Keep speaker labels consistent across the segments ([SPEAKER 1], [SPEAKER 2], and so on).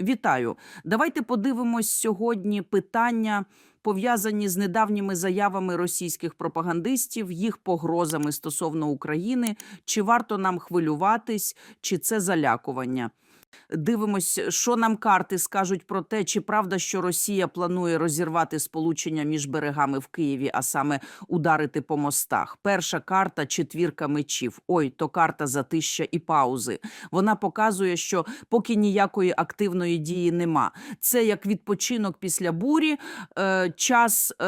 [SPEAKER 1] Вітаю. Давайте подивимось сьогодні питання, пов'язані з недавніми заявами російських пропагандистів, їх погрозами стосовно України. Чи варто нам хвилюватись, чи це залякування? Дивимось, що нам карти скажуть про те, чи правда, що Росія планує розірвати сполучення між берегами в Києві, а саме ударити по мостах. Перша карта четвірка мечів. Ой, то карта затища і паузи. Вона показує, що поки ніякої активної дії нема. Це як відпочинок після бурі, е, час е,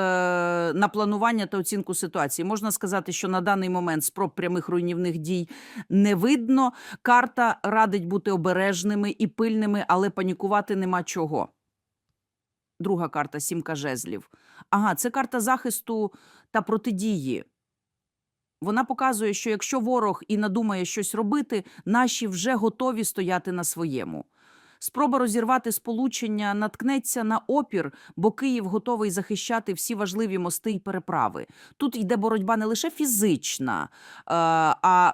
[SPEAKER 1] на планування та оцінку ситуації. Можна сказати, що на даний момент спроб прямих руйнівних дій не видно. Карта радить бути обережними і пильними, але панікувати нема чого. Друга карта сімка жезлів. Ага, це карта захисту та протидії. Вона показує, що якщо ворог і надумає щось робити, наші вже готові стояти на своєму. Спроба розірвати сполучення наткнеться на опір, бо Київ готовий захищати всі важливі мости й переправи. Тут йде боротьба не лише фізична, е, а,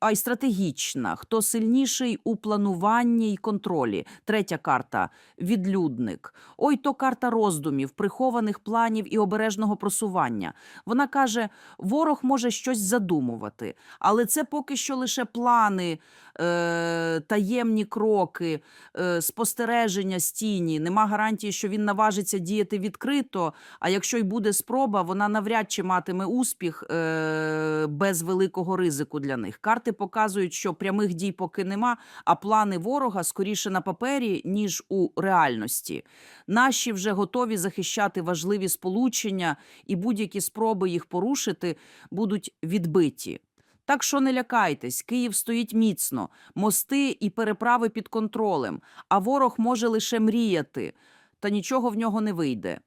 [SPEAKER 1] а й стратегічна. Хто сильніший у плануванні й контролі. Третя карта відлюдник. Ой, то карта роздумів, прихованих планів і обережного просування. Вона каже: ворог може щось задумувати, але це поки що лише плани, е, таємні кроки, е, спостереження з тіні. Нема гарантії, що він наважиться діяти відкрито. А якщо й буде спроба, вона навряд чи матиме успіх е, без великого ризику для них. Карти показують, що прямих дій поки нема, а плани ворога скоріше на папері, ніж у реальності. Наші вже готові захищати важливі сполучення, і будь-які спроби їх порушити будуть відбиті. Так що не лякайтесь, Київ стоїть міцно, мости і переправи під контролем, а ворог може лише мріяти, та нічого в нього не вийде.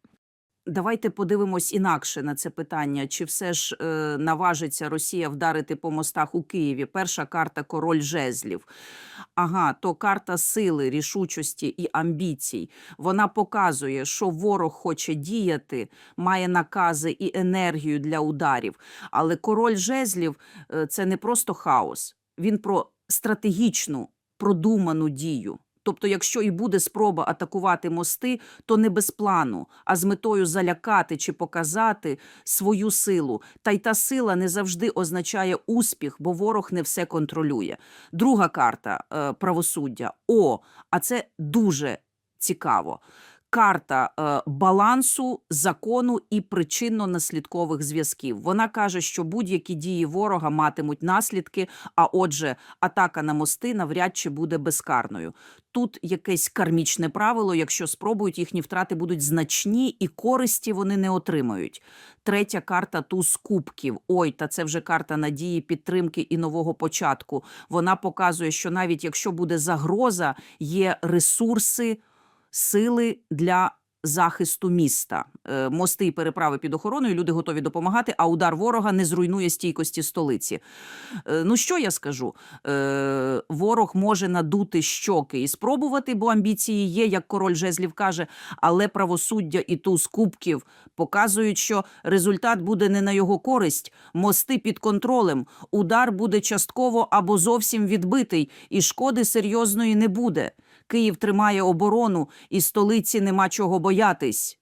[SPEAKER 1] Давайте подивимось інакше на це питання. Чи все ж е, наважиться Росія вдарити по мостах у Києві? Перша карта король жезлів. Ага, то карта сили, рішучості і амбіцій. Вона показує, що ворог хоче діяти, має накази і енергію для ударів. Але король жезлів е, це не просто хаос, він про стратегічну, продуману дію. Тобто, якщо і буде спроба атакувати мости, то не без плану, а з метою залякати чи показати свою силу. Та й та сила не завжди означає успіх, бо ворог не все контролює. Друга карта е, правосуддя. О, а це дуже цікаво. Карта е, балансу, закону і причинно-наслідкових зв'язків. Вона каже, що будь-які дії ворога матимуть наслідки, а отже, атака на мости навряд чи буде безкарною. Тут якесь кармічне правило, якщо спробують, їхні втрати будуть значні і користі вони не отримають. Третя карта туз кубків. Ой, та це вже карта надії, підтримки і нового початку. Вона показує, що навіть якщо буде загроза, є ресурси сили для захисту міста. Е, Мости і переправи під охороною, люди готові допомагати, а удар ворога не зруйнує стійкості столиці. Е, Ну що я скажу? Е, Ворог може надути щоки і спробувати, бо амбіції є, як король жезлів каже, але правосуддя і туз кубків показують, що результат буде не на його користь. Мости під контролем, удар буде частково або зовсім відбитий, і шкоди серйозної не буде. Київ тримає оборону, і столиці нема чого боятись.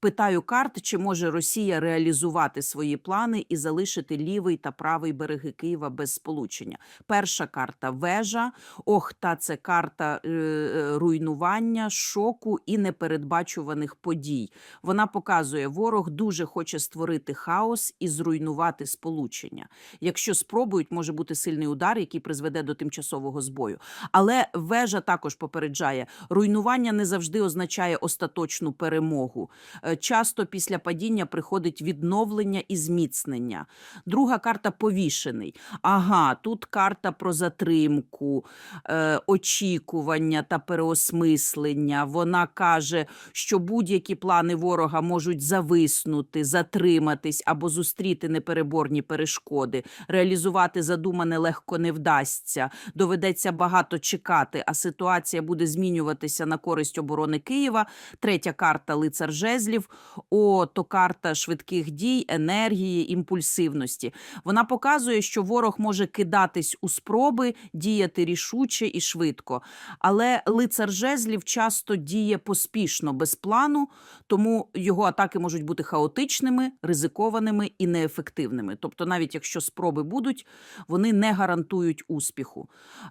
[SPEAKER 1] Питаю карт, чи може Росія реалізувати свої плани і залишити лівий та правий береги Києва без сполучення. Перша карта вежа. Ох, та це карта е, е, руйнування, шоку і непередбачуваних подій. Вона показує, ворог дуже хоче створити хаос і зруйнувати сполучення. Якщо спробують, може бути сильний удар, який призведе до тимчасового збою. Але вежа також попереджає, руйнування не завжди означає остаточну перемогу. Часто після падіння приходить відновлення і зміцнення. Друга карта повішений. Ага, тут карта про затримку, е, очікування та переосмислення. Вона каже, що будь-які плани ворога можуть зависнути, затриматись або зустріти непереборні перешкоди. Реалізувати задумане легко не вдасться. Доведеться багато чекати, а ситуація буде змінюватися на користь оборони Києва. Третя карта лицар жезлів. Жезлів. О, то карта швидких дій, енергії, імпульсивності. Вона показує, що ворог може кидатись у спроби, діяти рішуче і швидко. Але лицар жезлів часто діє поспішно, без плану, тому його атаки можуть бути хаотичними, ризикованими і неефективними. Тобто, навіть якщо спроби будуть, вони не гарантують успіху.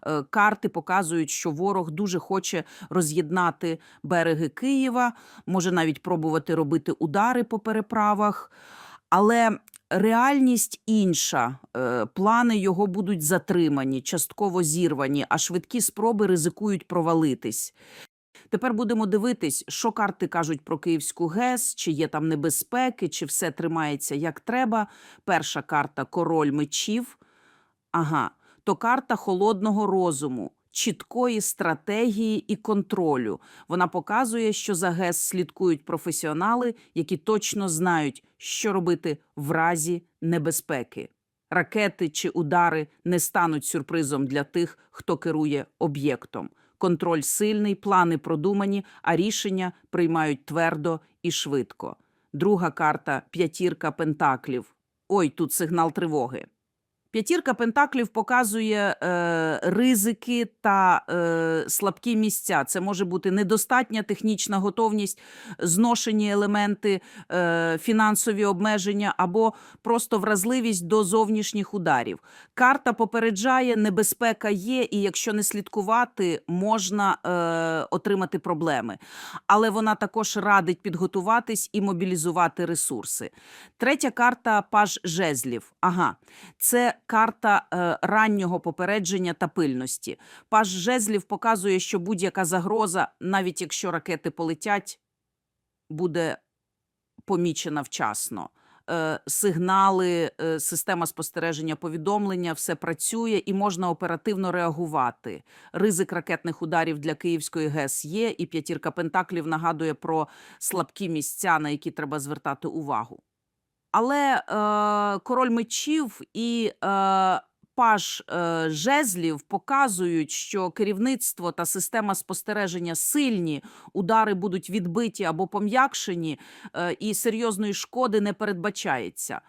[SPEAKER 1] Е, Карти показують, що ворог дуже хоче роз'єднати береги Києва, може навіть пробувати робити удари по переправах. Але реальність інша. Е, Плани його будуть затримані, частково зірвані, а швидкі спроби ризикують провалитись. Тепер будемо дивитись, що карти кажуть про Київську ГЕС, чи є там небезпеки, чи все тримається як треба. Перша карта король мечів. Ага, то карта холодного розуму, чіткої стратегії і контролю. Вона показує, що за ГЕС слідкують професіонали, які точно знають, що робити в разі небезпеки. Ракети чи удари не стануть сюрпризом для тих, хто керує об'єктом. Контроль сильний, плани продумані, а рішення приймають твердо і швидко. Друга карта п'ятірка пентаклів. Ой, тут сигнал тривоги. П'ятірка пентаклів показує е, ризики та е, слабкі місця. Це може бути недостатня технічна готовність, зношені елементи, е, фінансові обмеження або просто вразливість до зовнішніх ударів. Карта попереджає, небезпека є, і якщо не слідкувати, можна е, отримати проблеми. Але вона також радить підготуватись і мобілізувати ресурси. Третя карта паж жезлів. Ага, це карта е, раннього попередження та пильності. Паж жезлів показує, що будь-яка загроза, навіть якщо ракети полетять, буде помічена вчасно. Е, сигнали, е, система спостереження повідомлення, все працює і можна оперативно реагувати. Ризик ракетних ударів для Київської ГЕС є, і п'ятірка пентаклів нагадує про слабкі місця, на які треба звертати увагу. Але е, король мечів і е, паж е, жезлів показують, що керівництво та система спостереження сильні, удари будуть відбиті або пом'якшені, е, і серйозної шкоди не передбачається.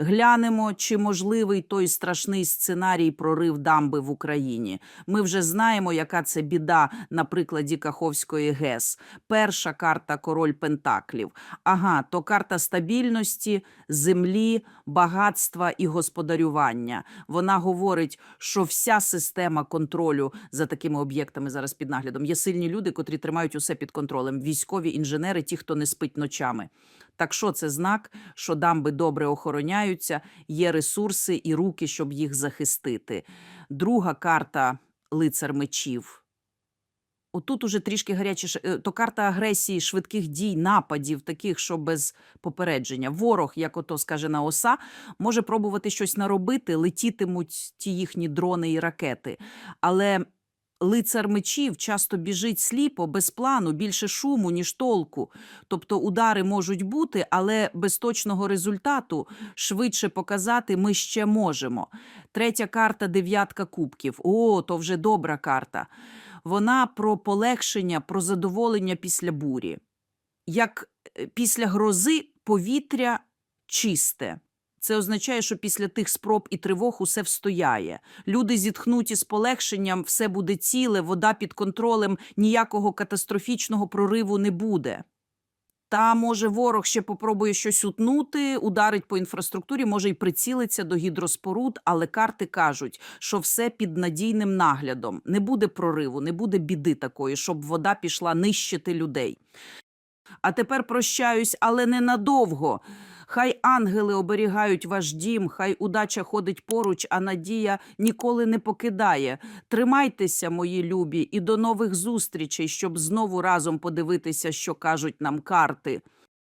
[SPEAKER 1] Глянемо, чи можливий той страшний сценарій прорив дамби в Україні. Ми вже знаємо, яка це біда на прикладі Каховської ГЕС. Перша карта король Пентаклів. Ага, то карта стабільності, землі, багатства і господарювання. Вона говорить, що вся система контролю за такими об'єктами зараз під наглядом є сильні люди, котрі тримають усе під контролем. Військові інженери, ті, хто не спить ночами. Так що це знак, що дамби добре охороняються, є ресурси і руки, щоб їх захистити. Друга карта лицар мечів. Отут уже трішки гарячіше, е, то карта агресії, швидких дій, нападів, таких, що без попередження. Ворог, як ото скаже на оса, може пробувати щось наробити, летітимуть ті їхні дрони і ракети. Але лицар мечів часто біжить сліпо, без плану, більше шуму, ніж толку. Тобто удари можуть бути, але без точного результату швидше показати ми ще можемо. Третя карта дев'ятка кубків. О, то вже добра карта. Вона про полегшення, про задоволення після бурі. Як е, після грози повітря чисте. Це означає, що після тих спроб і тривог усе встояє. Люди зітхнуть із полегшенням, все буде ціле, вода під контролем, ніякого катастрофічного прориву не буде. Та може ворог ще попробує щось утнути, ударить по інфраструктурі, може й прицілиться до гідроспоруд, але карти кажуть, що все під надійним наглядом. Не буде прориву, не буде біди такої, щоб вода пішла нищити людей. А тепер прощаюсь, але ненадовго. Хай ангели оберігають ваш дім, хай удача ходить поруч, а надія ніколи не покидає. Тримайтеся, мої любі, і до нових зустрічей, щоб знову разом подивитися, що кажуть нам карти.